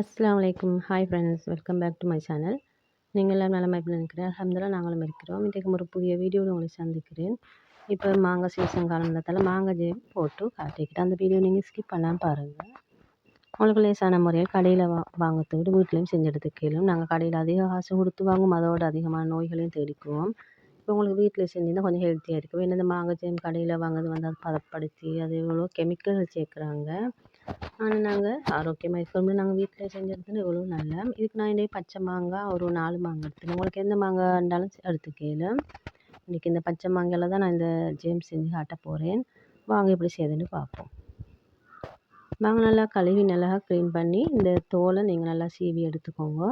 அஸ்லாம் வலைக்கம் hi friends welcome back to my channel நீங்கள் எல்லாம் நல்ல மாதிரி நினைக்கிறேன் அல்ஹம்துலில்லாஹ் நாங்களும் இருக்கிறோம். இன்றைக்கு ஒரு புதிய வீடியோவில் உங்களை சந்திக்கிறேன். இப்போ மாங்காய் சீசன் காலம்ன்றதால மாங்காய் ஜெயம் போட்டு காட்டிக்கிறேன் அந்த வீடியோ நீங்கள் ஸ்கிப் பண்ணாமல் பாருங்கள் உங்களுக்கு லேசான முறையில் கடையில் வா வாங்கிறத விட வீட்லேயும் செஞ்சு கேளும். நாங்கள் கடையில் அதிக காசு கொடுத்து வாங்குவோம் அதோட அதிகமான நோய்களையும் தேடிக்குவோம். இப்போ உங்களுக்கு வீட்டில் செஞ்சிருந்தால் கொஞ்சம் ஹெல்த்தியாக இருக்கும். ஏன்னா இந்த மாங்காய் ஜெயம் கடையில் வாங்குறது வந்து அதை பதப்படுத்தி அது எவ்வளோ கெமிக்கல் சேர்க்குறாங்க. ஆனால் நாங்கள் ஆரோக்கியமாக இருக்கணும்னு நாங்கள் வீட்டில் செஞ்சதுன்னு எவ்வளோ நல்லா. இதுக்கு நான் இதே பச்சை மாங்காய் ஒரு நாலு மாங்காய் எடுத்துக்கணும். உங்களுக்கு எந்த மாங்காய் இருந்தாலும் எடுத்துக்கலாம் இன்றைக்கி இந்த பச்சை மாங்காயில் தான் நான் இந்த ஜேம்ஸ் செஞ்சு காட்ட போகிறேன் வாங்க எப்படி செய்யுதுன்னு பார்ப்போம். மாங்காய் நல்லா கழுவி நல்லா க்ளீன் பண்ணி இந்த தோலை நீங்கள் நல்லா சீவி எடுத்துக்கோங்க.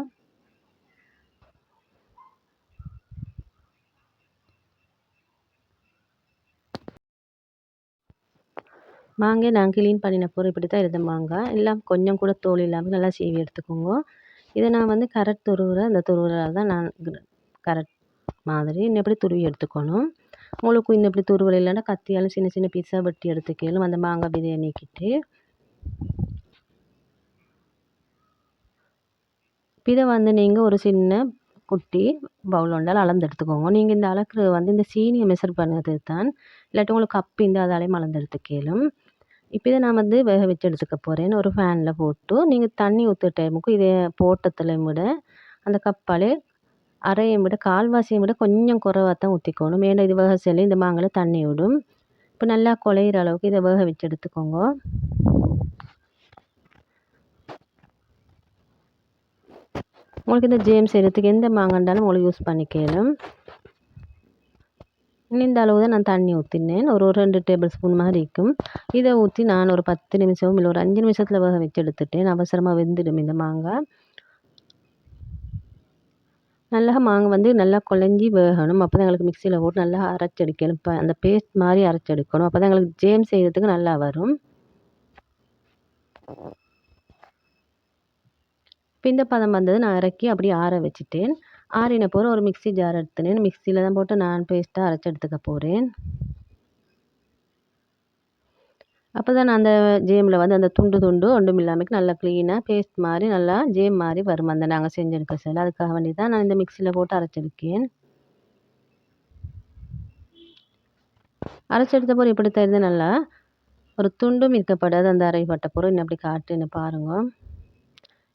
மாங்காய் நான் க்ளீன் பண்ணின பிறகு இப்படி தான் இருந்த மாங்காய். எல்லாம் கொஞ்சம் கூட தோல் இல்லாமல் நல்லா சீவி எடுத்துக்கோங்க. இதை நான் வந்து கரெக்ட் துருவுற அந்த துருவுறால் தான் நான் கரெக்ட் மாதிரி இன்னும் எப்படி துருவி எடுத்துக்கணும். உங்களுக்கு இன்னும் இப்படி துருவல் இல்லைன்னா கத்தியால் சின்ன சின்ன பீஸாக வெட்டி எடுத்துக்கலும் அந்த மாங்காய் விதையை நீக்கிட்டு இதை வந்து நீங்கள் ஒரு சின்ன குட்டி பவுல் ஒன்றால் அளந்து எடுத்துக்கோங்க. நீங்கள் இந்த அளக்கு வந்து இந்த சீனியை மெஷர் பண்ணது தான் இல்லாட்டி உங்களுக்கு கப்பு இந்த அதாலேயும் அளந்து எடுத்துக்கலும் இப்போ இதை நான் வந்து வேக வச்சு எடுத்துக்க போகிறேன் ஒரு ஃபேனில் போட்டு நீங்கள் தண்ணி ஊற்றுற டைமுக்கு இதை போட்டத்துலையும் விட அந்த கப்பாலே அரையை விட கால்வாசியை விட கொஞ்சம் குறைவாக தான் ஊற்றிக்கணும் ஏன்னா இது வேக சொல்லி இந்த மாங்காயில் தண்ணி விடும். இப்போ நல்லா குழையிற அளவுக்கு இதை வேக வச்சு எடுத்துக்கோங்க. உங்களுக்கு இந்த ஜேம்ஸ் எடுத்துக்கு எந்த மாங்காண்டாலும் உங்களுக்கு யூஸ் பண்ணிக்கணும் இந்த அளவு தான் நான் தண்ணி ஊற்றினேன் ஒரு ஒரு ரெண்டு டேபிள் ஸ்பூன் மாதிரி இருக்கும் இதை ஊற்றி நான் ஒரு பத்து நிமிஷம் இல்லை ஒரு அஞ்சு நிமிஷத்தில் வேக வச்சு எடுத்துட்டேன். அவசரமாக வெந்துடும் இந்த மாங்காய். நல்லா மாங்காய் வந்து நல்லா குழஞ்சி வேகணும். அப்போ தான் எங்களுக்கு மிக்சியில் போட்டு நல்லா அரைச்செடுக்கணும் இப்போ அந்த பேஸ்ட் மாதிரி அரைச்செடுக்கணும் அப்போ தான் எங்களுக்கு ஜேம் செய்கிறதுக்கு நல்லா வரும். இப்போ இந்த பதம் வந்தது நான் இறக்கி அப்படியே ஆற வச்சுட்டேன். ஆறின பிறகு ஒரு மிக்ஸி ஜார் எடுத்துனேன். மிக்சியில் தான் போட்டு நான் பேஸ்ட்டாக அரைச்சி எடுத்துக்க போகிறேன் அப்போ தான் நான் அந்த ஜேமில் வந்து அந்த துண்டு துண்டு ஒன்றும் இல்லாமல் நல்லா க்ளீனாக பேஸ்ட் மாதிரி நல்லா ஜேம் மாதிரி வரும். அந்த நாங்கள் செஞ்செடுக்க சில அதுக்காக வேண்டி தான் நான் இந்த மிக்சியில் போட்டு அரைச்சிருக்கேன் அரைச்செடுத்த பொருள் இப்படி தருது நல்லா. ஒரு துண்டும் இருக்கப்படாது. அந்த அரைப்பட்ட பொருள் இன்னும் அப்படி காட்டுன்னு பாருங்கள்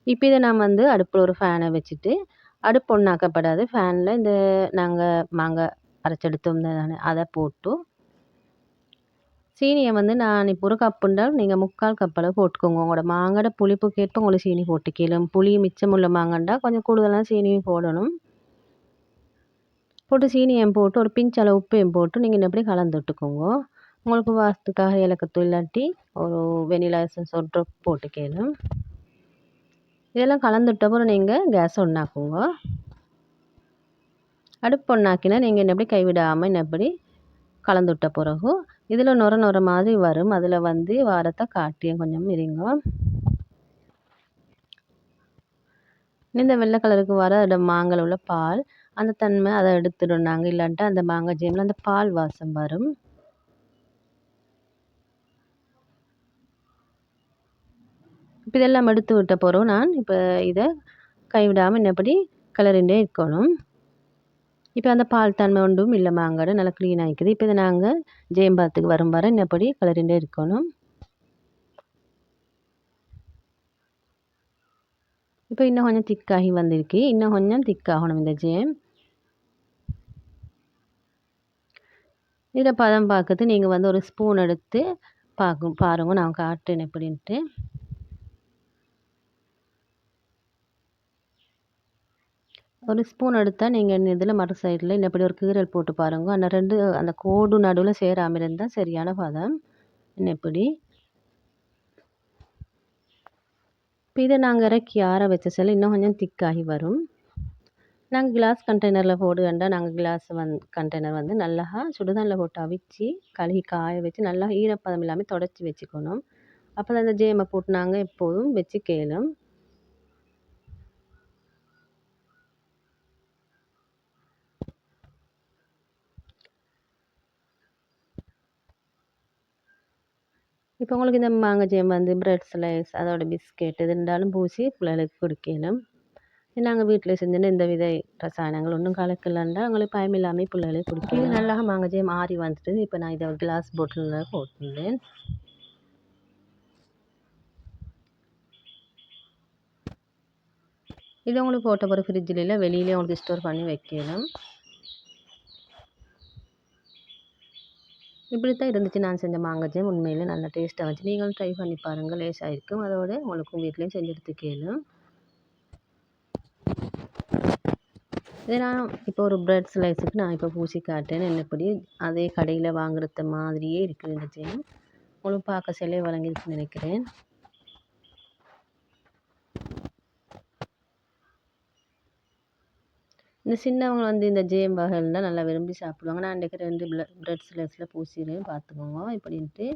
இப்போ இதை நான் வந்து அடுப்பில் ஒரு ஃபேனை வச்சுட்டு அடுப்பு ஒன்றாக்கப்படாது ஃபேனில் இந்த நாங்கள் மாங்காய் அரைச்செடுத்தோம் தானே அதை போட்டு சீனியை வந்து நான் இப்போ ஒரு கப்புண்டால் நீங்கள் முக்கால் கப்பளவு போட்டுக்கோங்க. உங்களோட மாங்காட புளிப்பு ஏற்ப உங்களுக்கு சீனி போட்டுக்கலாம் புளி மிச்சம் உள்ள கொஞ்சம் கூடுதலாக சீனியும் போடணும். போட்டு சீனியும் போட்டு ஒரு பிஞ்ச் அளவு உப்பையும் போட்டு நீங்கள் எப்படி கலந்து விட்டுக்கோங்க. உங்களுக்கு வாசத்துக்காக ஏலக்கத்தூள் இல்லாட்டி ஒரு வெனிலா எசன்ஸ் ஒரு போட்டுக்கணும் இதெல்லாம் கலந்துட்டப்புறம் நீங்கள் கேஸ் ஒன்றாக்குங்க அடுப்பு ஒன்றாக்கினா நீங்கள் என்ன எப்படி கைவிடாமல் என்ன எப்படி கலந்து விட்ட பிறகு இதில் நுர நுர மாதிரி வரும். அதில் வந்து வாரத்தை காட்டியும் கொஞ்சம் இருங்க. இந்த வெள்ளை கலருக்கு வர அதோட மாங்காய் உள்ள பால் அந்த தன்மை அதை எடுத்துடும் நாங்கள் இல்லாட்டா அந்த மாங்காய் ஜேமில் அந்த பால் வாசம் வரும். இப்போ இதெல்லாம் எடுத்து விட்ட பிறகு நான் இப்போ இதை கைவிடாமல் என்னப்படி கிளறிண்டே இருக்கணும். இப்போ அந்த பால் தன்மை ஒன்றும் இல்லை மாங்காடு நல்லா க்ளீன் ஆகிக்குது இப்போ இதை நாங்கள் ஜெயம்பாத்துக்கு வரும் வர என்னப்படி கிளறிண்டே இருக்கணும். இப்போ இன்னும் கொஞ்சம் திக்காகி வந்திருக்கு. இன்னும் கொஞ்சம் திக்காகணும் இந்த ஜேம். இதில் பதம் பார்க்குறது நீங்கள் வந்து ஒரு ஸ்பூன் எடுத்து பார்க்கும் பாருங்க. நான் காட்டுறேன் எப்படின்ட்டு. ஒரு ஸ்பூன் எடுத்தால் நீங்கள் இதில் மறு சைடில் இப்படி ஒரு கீரல் போட்டு பாருங்க. அந்த ரெண்டு அந்த கோடு நடுவில் சேராமல் இருந்தால் சரியான பதம். இன்னும் இப்படி. இப்போ இதை நாங்கள் இறக்கி ஆற வச்ச சில இன்னும் கொஞ்சம் திக்காகி வரும். நாங்கள் கிளாஸ் கண்டெய்னரில் போடுகண்டா நாங்கள் கிளாஸ் வந் கண்டெய்னர் வந்து நல்லா சுடுதண்ணில் போட்டு அவிச்சு கழுகி காய வச்சு நல்லா ஈரப்பதம் இல்லாமல் தொடச்சி வச்சுக்கணும். அப்போ தான் அந்த ஜேமை போட்டு நாங்கள் எப்போதும் வச்சு கேளும். இப்போ உங்களுக்கு இந்த மாங்காய் ஜேம் வந்து பிரெட் ஸ்லைஸ் அதோட பிஸ்கெட் இது இருந்தாலும் பூசி பிள்ளைகளுக்கு குடிக்கணும். நாங்கள் வீட்டில் செஞ்சுன்னு இந்த வித ரசாயனங்கள் ஒன்றும் கலக்கலண்டா. அவங்களுக்கு பயம் இல்லாமல் பிள்ளைகளுக்கு குடிக்கணும். நல்லா மாங்காய் ஜேம் ஆறி வந்துட்டு இப்போ நான் இதை கிளாஸ் பாட்டிலில் போட்டுருந்தேன் இது உங்களுக்கு போட்ட பிறகு ஃப்ரிட்ஜில் இல்லை வெளியிலே உங்களுக்கு ஸ்டோர் பண்ணி வைக்கணும். இப்படி தான் இருந்துச்சு. நான் செஞ்ச மாங்காய் உண்மையிலே உண்மையில் நல்லா டேஸ்ட்டாக இருந்துச்சு நீங்களும் ட்ரை பண்ணி பாருங்கள் லேசாக இருக்கும். அதோடு உங்களுக்கும் வீட்லேயும் செஞ்சு எடுத்துக்கலும் இதை நான் இப்போ ஒரு ப்ரெட் ஸ்லைஸுக்கு நான் இப்போ பூசி காட்டேன் என்னப்படி அதே கடையில் வாங்குறது மாதிரியே இருக்குது இந்த உங்களும் உங்களுக்கு பார்க்க சிலை வழங்கியிருக்குன்னு நினைக்கிறேன். இந்த சின்னவங்க வந்து இந்த ஜேம் வகைகள்லாம் நல்லா விரும்பி சாப்பிடுவாங்க. நான் இன்றைக்கி ரெண்டு ப்ரெட் ஸ்லைஸில் பூசிடுவேன் பார்த்துக்கோங்க இப்படின்ட்டு.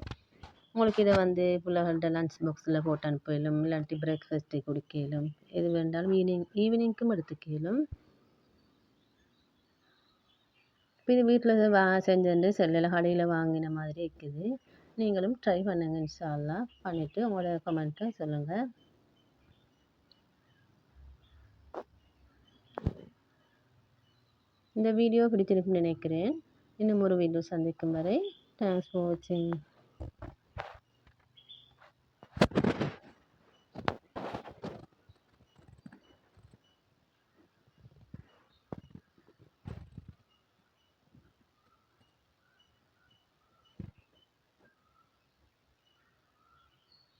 உங்களுக்கு இதை வந்து பிள்ளைகள்கிட்ட லன்ச் பாக்ஸில் போட்டு அனுப்பலும் இல்லாட்டி பிரேக்ஃபாஸ்ட்டு குடிக்கலும் எது வேண்டாலும் ஈவினிங் ஈவினிங்க்கும் எடுத்துக்கலும். இப்போ இது வீட்டில் வா செஞ்சுட்டு செல்லில் கடையில் வாங்கின மாதிரி இருக்குது. நீங்களும் ட்ரை பண்ணுங்க இன்ஷால்லாம் பண்ணிவிட்டு உங்களோட கமெண்ட்டை சொல்லுங்கள் இந்த வீடியோ பிடிச்சிருக்குன்னு நினைக்கிறேன். இன்னும் ஒரு வீடியோ சந்திக்கும் வரை தேங்க்ஸ் ஃபார் வாட்சிங்